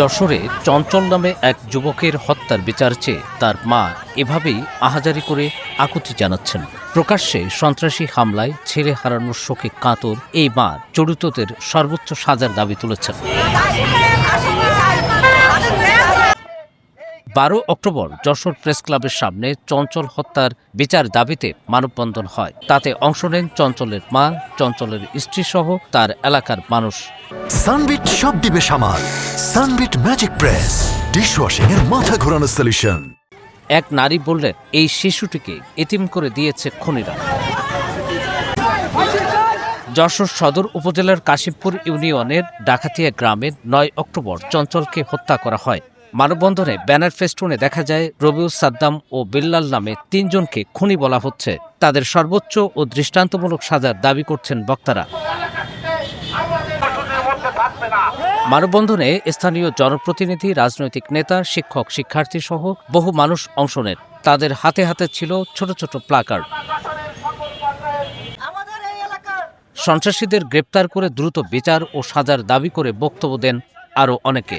যশোরে চঞ্চল নামে এক যুবকের হত্যার বিচার চেয়ে তার মা এভাবেই আহাজারি করে আকুতি জানাচ্ছেন। প্রকাশ্যে সন্ত্রাসী হামলায় ছেড়ে হারানোর শোকে কাতর এই মা জড়িতদের সর্বোচ্চ সাজার দাবি তুলেছেন। বারো অক্টোবর যশোর প্রেস ক্লাবের সামনে চঞ্চল হত্যার বিচার দাবিতে মানববন্ধন হয়। তাতে অংশ নেন চঞ্চলের মা চঞ্চলের স্ত্রী সহ তার এলাকার মানুষ। সানবিট সব দিবে সামাল। Sunbit magic press. ডিশওয়াশিং এর মাথা ঘোরানো সলিউশন এক নারী বললেন এই শিশুটিকে এতিম করে দিয়েছে খনিরা। যশোর সদর উপজেলার কাশিমপুর ইউনিয়নের ডাকাতিয়া গ্রামের নয় অক্টোবর চঞ্চলকে হত্যা করা হয়। মানববন্ধনে ব্যানার ফেস্টুনে দেখা যায় রবিউল সাদ্দাম ও বিল্লাল নামে তিনজনকে খুনি বলা হচ্ছে। তাদের সর্বোচ্চ ও দৃষ্টান্তমূলক সাজার দাবি করছেন বক্তারা। মানববন্ধনে স্থানীয় জনপ্রতিনিধি রাজনৈতিক নেতা শিক্ষক শিক্ষার্থী সহ বহু মানুষ অংশ নেন। তাদের হাতে হাতে ছিল ছোট ছোট প্লাকার্ড। সন্ত্রাসীদের গ্রেপ্তার করে দ্রুত বিচার ও সাজার দাবি করে বক্তব্য দেন আরও অনেকে।